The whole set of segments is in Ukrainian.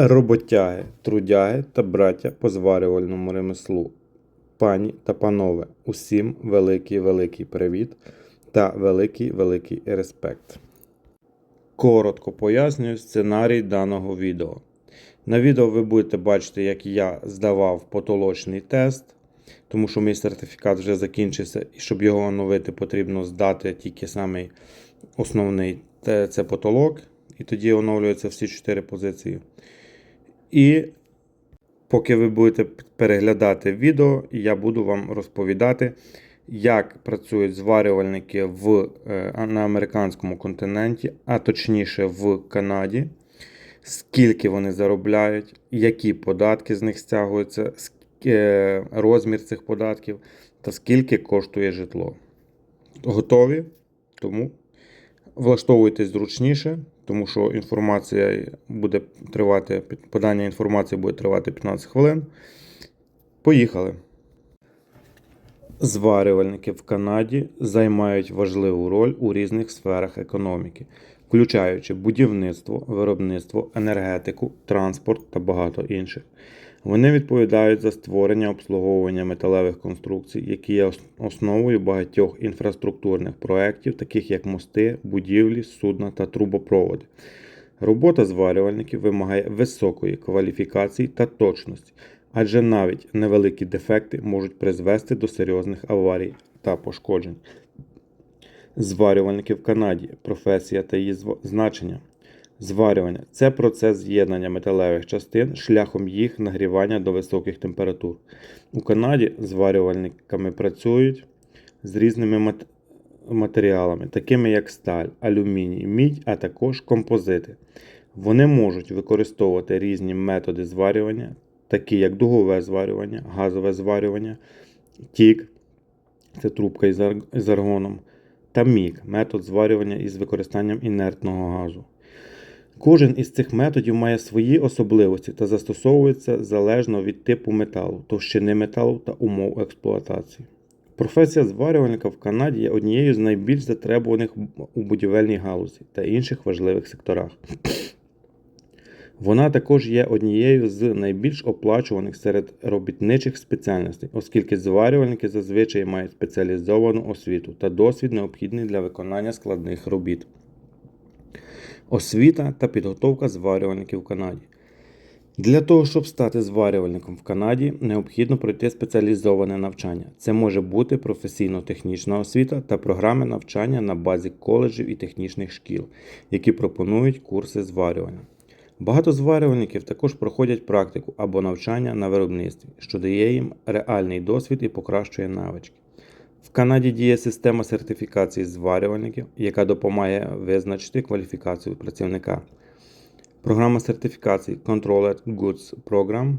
Роботяги, трудяги та браття по зварювальному ремеслу. Пані та панове, усім великий великий привіт та великий великий респект. Коротко пояснюю сценарій даного відео. На відео ви будете бачити, як я здавав потолочний тест, тому що мій сертифікат вже закінчився, і щоб його оновити, потрібно здати тільки самий основний це потолок, і тоді оновлюються всі чотири позиції. І поки ви будете переглядати відео, я буду вам розповідати, як працюють зварювальники в, е, на американському континенті, а точніше в Канаді, скільки вони заробляють, які податки з них стягуються, е, розмір цих податків та скільки коштує житло. Готові? Тому влаштовуйтесь зручніше, тому що інформація буде тривати, подання інформації буде тривати 15 хвилин. Поїхали. Зварювальники в Канаді займають важливу роль у різних сферах економіки, включаючи будівництво, виробництво, енергетику, транспорт та багато інших. Вони відповідають за створення обслуговування металевих конструкцій, які є основою багатьох інфраструктурних проєктів, таких як мости, будівлі, судна та трубопроводи. Робота зварювальників вимагає високої кваліфікації та точності, адже навіть невеликі дефекти можуть призвести до серйозних аварій та пошкоджень. Зварювальники в Канаді професія та її значення. Зварювання це процес з'єднання металевих частин шляхом їх нагрівання до високих температур. У Канаді зварювальниками працюють з різними мат- матеріалами, такими як сталь, алюміній, мідь, а також композити. Вони можуть використовувати різні методи зварювання, такі як дугове зварювання, газове зварювання, тік, це трубка із аргоном, та мік метод зварювання із використанням інертного газу. Кожен із цих методів має свої особливості та застосовується залежно від типу металу, товщини металу та умов експлуатації. Професія зварювальника в Канаді є однією з найбільш затребуваних у будівельній галузі та інших важливих секторах. Вона також є однією з найбільш оплачуваних серед робітничих спеціальностей, оскільки зварювальники зазвичай мають спеціалізовану освіту та досвід необхідний для виконання складних робіт. Освіта та підготовка зварювальників в Канаді. Для того, щоб стати зварювальником в Канаді, необхідно пройти спеціалізоване навчання. Це може бути професійно-технічна освіта та програми навчання на базі коледжів і технічних шкіл, які пропонують курси зварювання. Багато зварювальників також проходять практику або навчання на виробництві, що дає їм реальний досвід і покращує навички. В Канаді діє система сертифікації зварювальників, яка допомагає визначити кваліфікацію працівника. Програма сертифікації Controlled Goods Program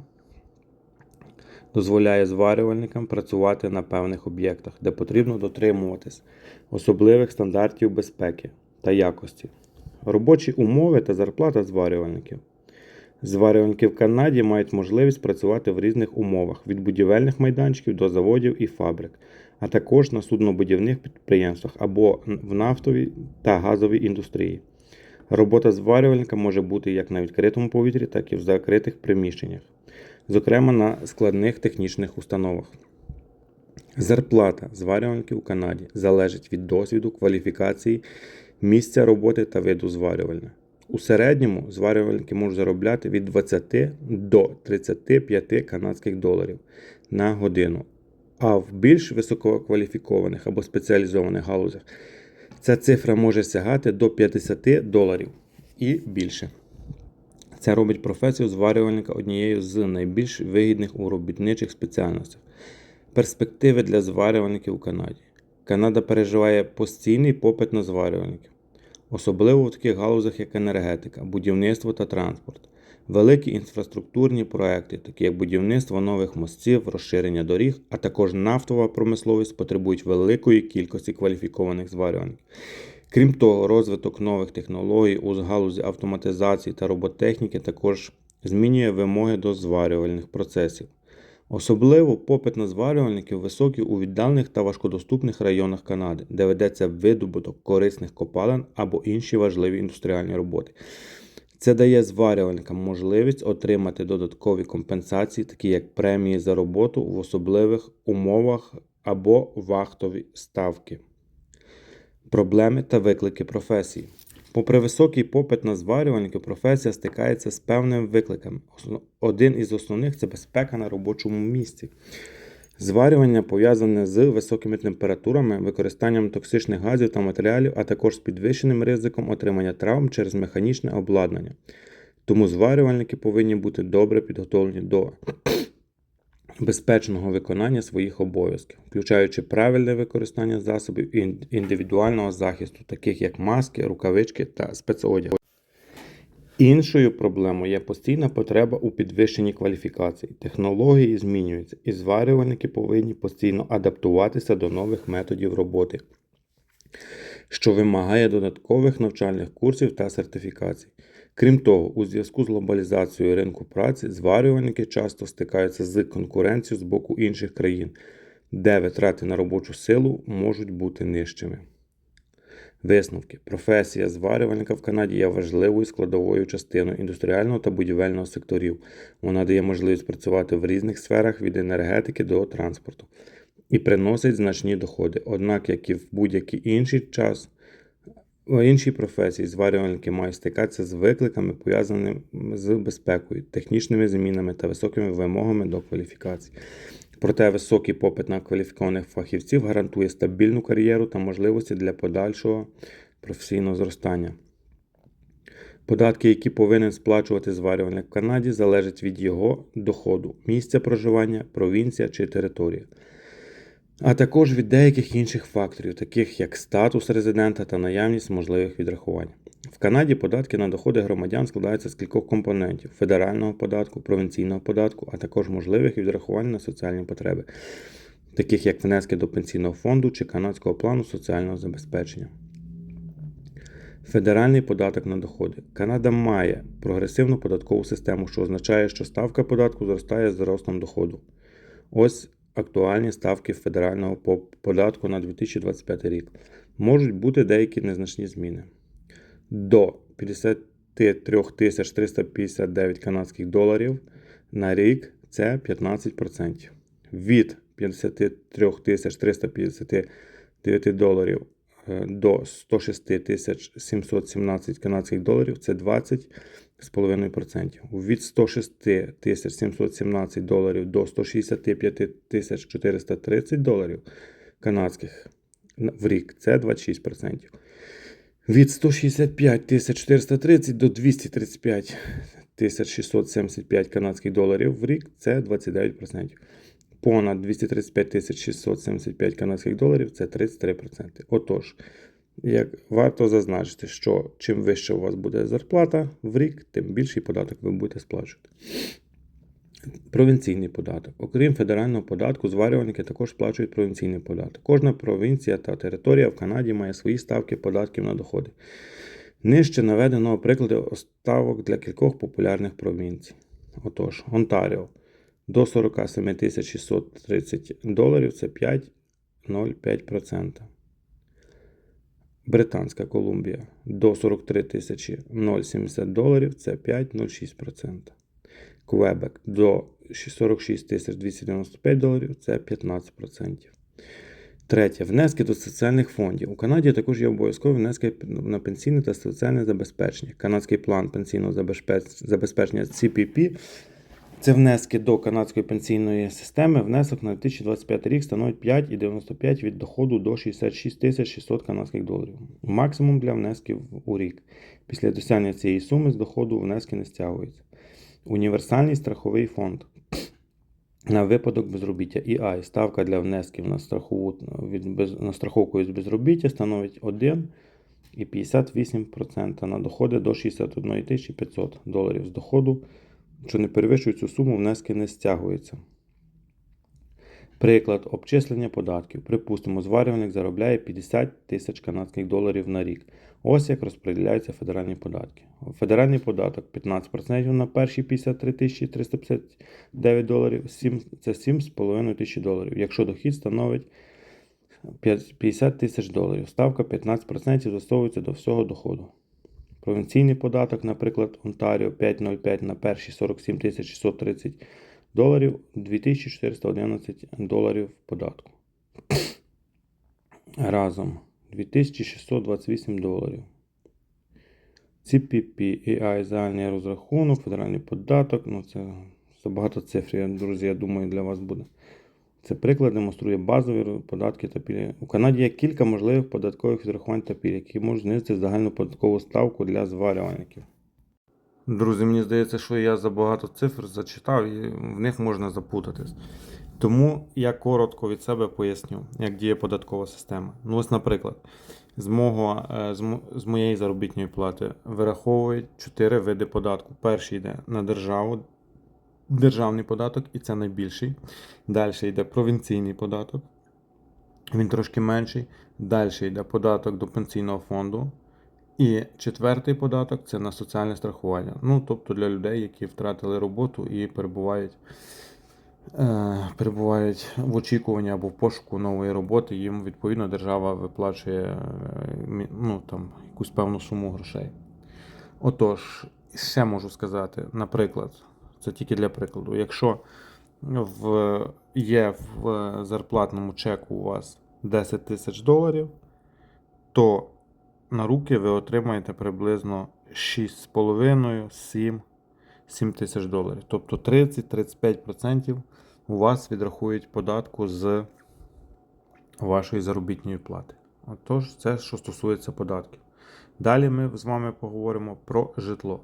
дозволяє зварювальникам працювати на певних об'єктах, де потрібно дотримуватись особливих стандартів безпеки та якості. Робочі умови та зарплата зварювальників. Зварювальники в Канаді мають можливість працювати в різних умовах від будівельних майданчиків до заводів і фабрик, а також на суднобудівних підприємствах або в нафтовій та газовій індустрії. Робота зварювальника може бути як на відкритому повітрі, так і в закритих приміщеннях, зокрема на складних технічних установах. Зарплата зварювальників у Канаді залежить від досвіду, кваліфікації, місця роботи та виду зварювання. У середньому зварювальники можуть заробляти від 20 до 35 канадських доларів на годину, а в більш висококваліфікованих або спеціалізованих галузях ця цифра може сягати до 50 доларів і більше. Це робить професію зварювальника однією з найбільш вигідних у робітничих спеціальностях. Перспективи для зварювальників у Канаді. Канада переживає постійний попит на зварювальників, особливо в таких галузях, як енергетика, будівництво та транспорт. Великі інфраструктурні проекти, такі як будівництво нових мостів, розширення доріг, а також нафтова промисловість потребують великої кількості кваліфікованих зварювальників. Крім того, розвиток нових технологій у галузі автоматизації та роботехніки також змінює вимоги до зварювальних процесів. Особливо попит на зварювальників високий у віддалених та важкодоступних районах Канади, де ведеться видобуток корисних копалин або інші важливі індустріальні роботи. Це дає зварювальникам можливість отримати додаткові компенсації, такі як премії за роботу в особливих умовах або вахтові ставки. Проблеми та виклики професії. Попри високий попит на зварювальників, професія стикається з певними викликами. Один із основних це безпека на робочому місці. Зварювання пов'язане з високими температурами, використанням токсичних газів та матеріалів, а також з підвищеним ризиком отримання травм через механічне обладнання. Тому зварювальники повинні бути добре підготовлені до безпечного виконання своїх обов'язків, включаючи правильне використання засобів індивідуального захисту, таких як маски, рукавички та спецодяг. Іншою проблемою є постійна потреба у підвищенні кваліфікацій. Технології змінюються, і зварювальники повинні постійно адаптуватися до нових методів роботи, що вимагає додаткових навчальних курсів та сертифікацій. Крім того, у зв'язку з глобалізацією ринку праці зварювальники часто стикаються з конкуренцією з боку інших країн, де витрати на робочу силу можуть бути нижчими. Висновки. Професія зварювальника в Канаді є важливою складовою частиною індустріального та будівельного секторів. Вона дає можливість працювати в різних сферах від енергетики до транспорту і приносить значні доходи. Однак, як і в будь-який інший час, в іншій професії зварювальники мають стикатися з викликами, пов'язаними з безпекою, технічними змінами та високими вимогами до кваліфікації. Проте високий попит на кваліфікованих фахівців гарантує стабільну кар'єру та можливості для подальшого професійного зростання. Податки, які повинен сплачувати зварювальник в Канаді, залежать від його доходу, місця проживання, провінція чи територія, а також від деяких інших факторів, таких як статус резидента та наявність можливих відрахувань. Канаді податки на доходи громадян складаються з кількох компонентів: федерального податку, провінційного податку, а також можливих відрахувань на соціальні потреби, таких як внески до пенсійного фонду чи канадського плану соціального забезпечення. Федеральний податок на доходи. Канада має прогресивну податкову систему, що означає, що ставка податку зростає з ростом доходу. Ось актуальні ставки федерального податку на 2025 рік. Можуть бути деякі незначні зміни. До 53 359 канадських доларів на рік це 15%. Від 53 359 доларів е, до 106 717 канадських доларів це 20,5%. Від 106 717 доларів до 165 430 доларів канадських в рік це 26%. Від 165 430 до 235 675 канадських доларів в рік це 29%. Понад 235 675 канадських доларів це 33%. Отож, як варто зазначити, що чим вища у вас буде зарплата в рік, тим більший податок ви будете сплачувати. Провінційний податок. Окрім федерального податку, зварювальники також сплачують провінційний податок. Кожна провінція та територія в Канаді має свої ставки податків на доходи. Нижче наведено приклади ставок для кількох популярних провінцій. Отож, Онтаріо до 47 630 доларів це 5,05%. Британська Колумбія до 43 070 доларів це 5,06%. Квебек до 46 295 доларів це 15%. Третє. Внески до соціальних фондів. У Канаді також є обов'язкові внески на пенсійне та соціальне забезпечення. Канадський план пенсійного забезпечення CPP це внески до канадської пенсійної системи. Внесок на 2025 рік становить 5,95 від доходу до 66 600 канадських доларів. Максимум для внесків у рік. Після досягнення цієї суми з доходу внески не стягуються. Універсальний страховий фонд. На випадок безробіття EI ставка для внесків на, страхову, від без, на страховку від безробіття становить 1,58% на доходи до 61 500 доларів з доходу, що не перевищують цю суму, внески не стягуються. Приклад обчислення податків. Припустимо, зварювальник заробляє 50 тисяч канадських доларів на рік. Ось як розподіляються федеральні податки. Федеральний податок 15% на перші 53 тисячі 359 доларів, 7, це 7,5 тисячі доларів. Якщо дохід становить 50 тисяч доларів, ставка 15% застосовується до всього доходу. Провінційний податок, наприклад, Онтаріо 5,05 на перші 47 630 доларів, 2411 доларів податку. Разом 2628 доларів. CPP, AI, загальний розрахунок, федеральний податок. Ну, це забагато цифр, я, друзі, я думаю, для вас буде. Це приклад демонструє базові податки та пільги. У Канаді є кілька можливих податкових відрахувань та пільг, які можуть знизити загальну податкову ставку для зварювальників. Друзі, мені здається, що я забагато цифр зачитав і в них можна запутатись. Тому я коротко від себе поясню, як діє податкова система. Ну, ось, наприклад, з, мого, е, з, моєї заробітної плати вираховують 4 види податку. Перший йде на державу, державний податок, і це найбільший. Далі йде провінційний податок, він трошки менший. Далі йде податок до пенсійного фонду. І четвертий податок це на соціальне страхування. Ну, тобто для людей, які втратили роботу і перебувають, перебувають в очікуванні або в пошуку нової роботи, їм відповідно держава виплачує е, ну, там, якусь певну суму грошей. Отож, ще можу сказати, наприклад, це тільки для прикладу, якщо в, є в зарплатному чеку у вас 10 тисяч доларів, то на руки ви отримаєте приблизно 6,5-7 7 тисяч доларів. Тобто 30-35% у вас відрахують податку з вашої заробітної плати. Отож, це що стосується податків. Далі ми з вами поговоримо про житло.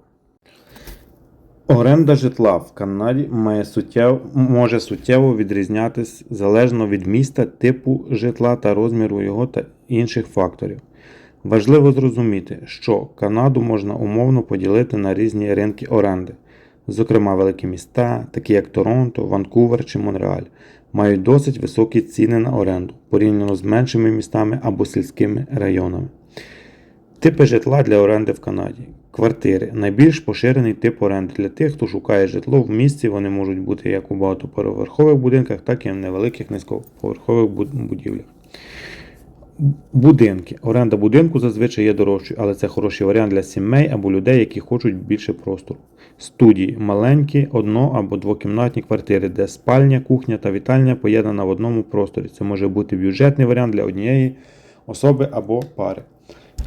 Оренда житла в Канаді має суттєв... може суттєво відрізнятись залежно від міста, типу житла та розміру його та інших факторів. Важливо зрозуміти, що Канаду можна умовно поділити на різні ринки оренди. Зокрема, великі міста, такі як Торонто, Ванкувер чи Монреаль, мають досить високі ціни на оренду порівняно з меншими містами або сільськими районами. Типи житла для оренди в Канаді. Квартири найбільш поширений тип оренди для тих, хто шукає житло в місті. Вони можуть бути як у багатоповерхових будинках, так і в невеликих низькоповерхових будівлях. Будинки. Оренда будинку зазвичай є дорожчою, але це хороший варіант для сімей або людей, які хочуть більше простору. Студії маленькі, одно- або двокімнатні квартири, де спальня, кухня та вітальня поєднана в одному просторі. Це може бути бюджетний варіант для однієї особи або пари.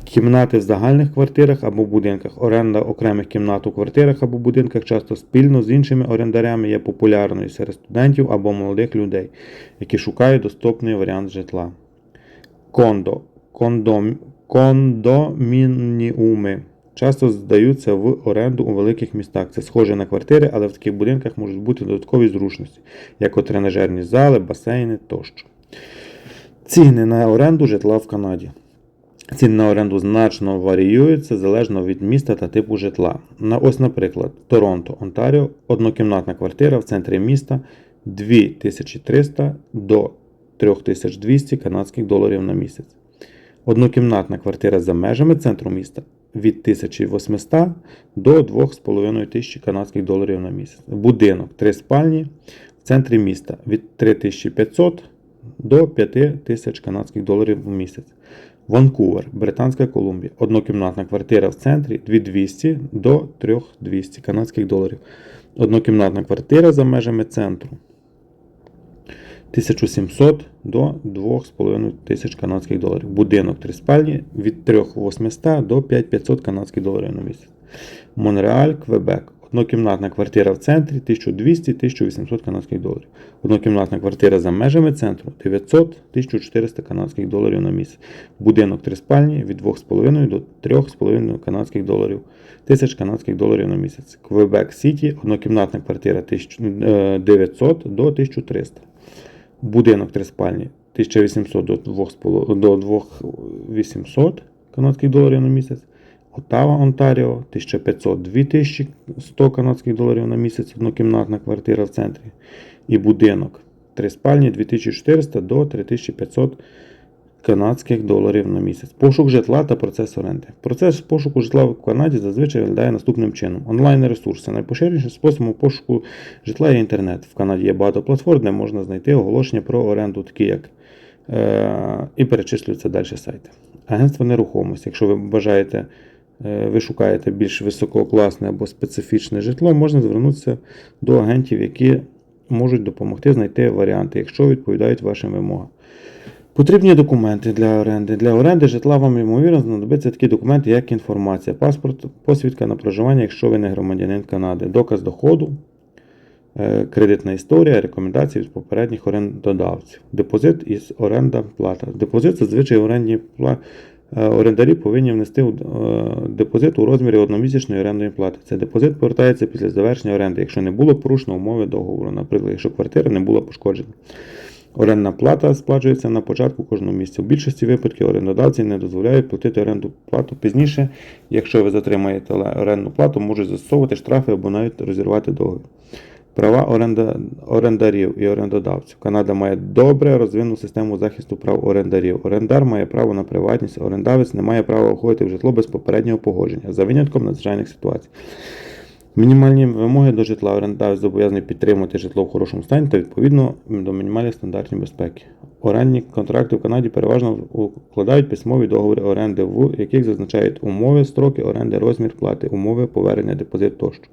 Кімнати в загальних квартирах або будинках. Оренда окремих кімнат у квартирах або будинках часто спільно з іншими орендарями є популярною серед студентів або молодих людей, які шукають доступний варіант житла. Кондо. Кондом, кондомініуми часто здаються в оренду у великих містах. Це схоже на квартири, але в таких будинках можуть бути додаткові зручності, як от тренажерні зали, басейни тощо. Ціни на оренду житла в Канаді. Ціни на оренду значно варіюються залежно від міста та типу житла. На ось, наприклад, Торонто, Онтаріо, однокімнатна квартира в центрі міста 2300 до 3200 канадських доларів на місяць. Однокімнатна квартира за межами центру міста від 1800 до 2500 канадських доларів на місяць. Будинок 3 спальні в центрі міста від 3500 до 5000 канадських доларів в місяць. Ванкувер, Британська Колумбія. Однокімнатна квартира в центрі 2200 до 3200 канадських доларів. Однокімнатна квартира за межами центру 1700 до 2500 канадських доларів. Будинок 3 спальні від 3800 до 5500 канадських доларів на місяць. Монреаль, Квебек. Однокімнатна квартира в центрі 1200-1800 канадських доларів. Однокімнатна квартира за межами центру 900-1400 канадських доларів на місяць. Будинок 3 спальні від 2,5 до 3,5 канадських доларів. Тисяч канадських доларів на місяць. Квебек Сіті, однокімнатна квартира 900 до 1300. Будинок три спальні 1800 до 2,5 до 2800 канадських доларів на місяць. Отава, Онтаріо 1500-2100 канадських доларів на місяць, однокімнатна квартира в центрі. І будинок три спальні 2400 до 3500 канадських доларів на місяць. Пошук житла та процес оренди. Процес пошуку житла в Канаді зазвичай виглядає наступним чином: онлайн-ресурси. Найпоширенішим способом пошуку житла є інтернет. В Канаді є багато платформ, де можна знайти оголошення про оренду, такі як е, і перечислюються далі сайти. Агентство нерухомості. Якщо ви бажаєте е, ви шукаєте більш висококласне або специфічне житло, можна звернутися до агентів, які можуть допомогти знайти варіанти, якщо відповідають вашим вимогам. Потрібні документи для оренди. Для оренди житла вам ймовірно знадобиться такі документи, як інформація, паспорт, посвідка на проживання, якщо ви не громадянин Канади, доказ доходу, е, кредитна історія, рекомендації від попередніх орендодавців, депозит із оренда плата. Депозит зазвичай орендні е, орендарі повинні внести е, депозит у розмірі одномісячної орендної плати. Цей депозит повертається після завершення оренди, якщо не було порушено умови договору, наприклад, якщо квартира не була пошкоджена. Орендна плата сплачується на початку кожного місяця. У більшості випадків орендодавці не дозволяють платити оренду плату пізніше. Якщо ви затримаєте орендну плату, можуть застосовувати штрафи або навіть розірвати договір. Права оренда... орендарів і орендодавців. Канада має добре розвинену систему захисту прав орендарів. Орендар має право на приватність, орендавець не має права входити в житло без попереднього погодження, за винятком надзвичайних ситуацій. Мінімальні вимоги до житла орендавець зобов'язаний підтримувати житло в хорошому стані та відповідно до мінімальних стандартів безпеки. Орендні контракти в Канаді переважно укладають письмові договори оренди, в яких зазначають умови, строки оренди, розмір плати, умови повернення депозит тощо.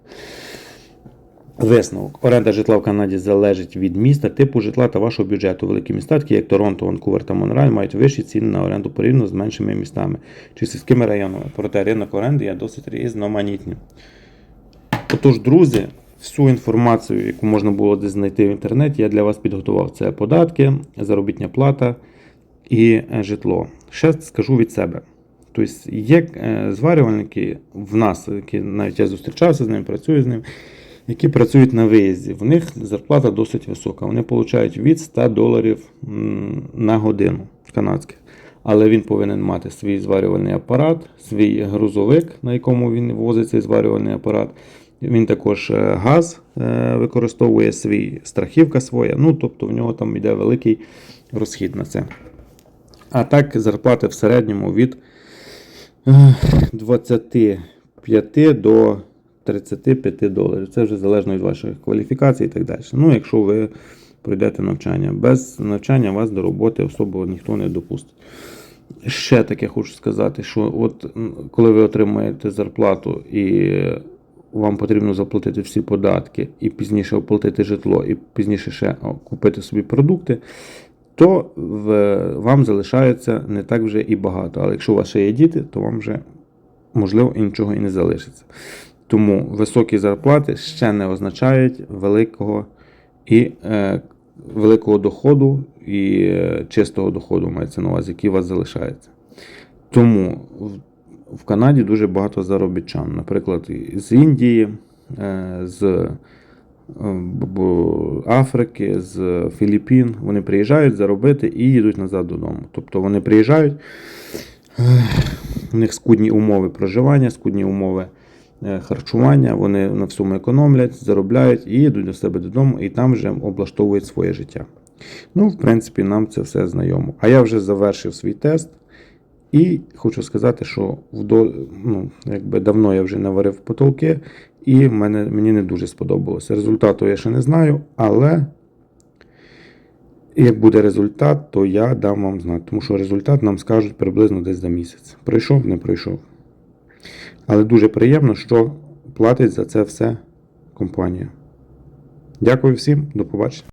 Висновок. Оренда житла в Канаді залежить від міста, типу житла та вашого бюджету. Великі міста, такі як Торонто, Ванкувер та Монреаль, мають вищі ціни на оренду порівняно з меншими містами чи сільськими районами. Проте ринок оренди є досить різноманітним. Отож, друзі, всю інформацію, яку можна було десь знайти в інтернеті, я для вас підготував. Це податки, заробітня плата і е, житло. Ще скажу від себе. Тобто є е, зварювальники в нас, які навіть я зустрічався з ними, працюю з ними, які працюють на виїзді. В них зарплата досить висока. Вони отримують від 100 доларів на годину канадських. Але він повинен мати свій зварювальний апарат, свій грузовик, на якому він возить цей зварювальний апарат. Він також е, газ е, використовує свій, страхівка своя. Ну, тобто в нього там йде великий розхід на це. А так зарплати в середньому від е, 25 до 35 доларів. Це вже залежно від вашої кваліфікації і так далі. Ну, якщо ви пройдете навчання. Без навчання вас до роботи особо ніхто не допустить. Ще таке хочу сказати, що от коли ви отримаєте зарплату і вам потрібно заплатити всі податки, і пізніше оплатити житло, і пізніше ще купити собі продукти, то вам залишається не так вже і багато. Але якщо у вас ще є діти, то вам вже можливо і нічого і не залишиться. Тому високі зарплати ще не означають великого і е, великого доходу і е, чистого доходу мається на увазі, який у вас залишається. Тому в, Канаді дуже багато заробітчан, наприклад, з Індії, е, з е, Африки, з Філіппін. Вони приїжджають заробити і їдуть назад додому. Тобто вони приїжджають, у них скудні умови проживання, скудні умови е, харчування, вони на всьому економлять, заробляють і їдуть до себе додому, і там вже облаштовують своє життя. Ну, в принципі, нам це все знайомо. А я вже завершив свій тест. І хочу сказати, що вдо, ну, якби давно я вже наварив потолки, і мене, мені не дуже сподобалося. Результату я ще не знаю, але як буде результат, то я дам вам знати. Тому що результат нам скажуть приблизно десь за місяць. Пройшов, не пройшов. Але дуже приємно, що платить за це все компанія. Дякую всім, до побачення.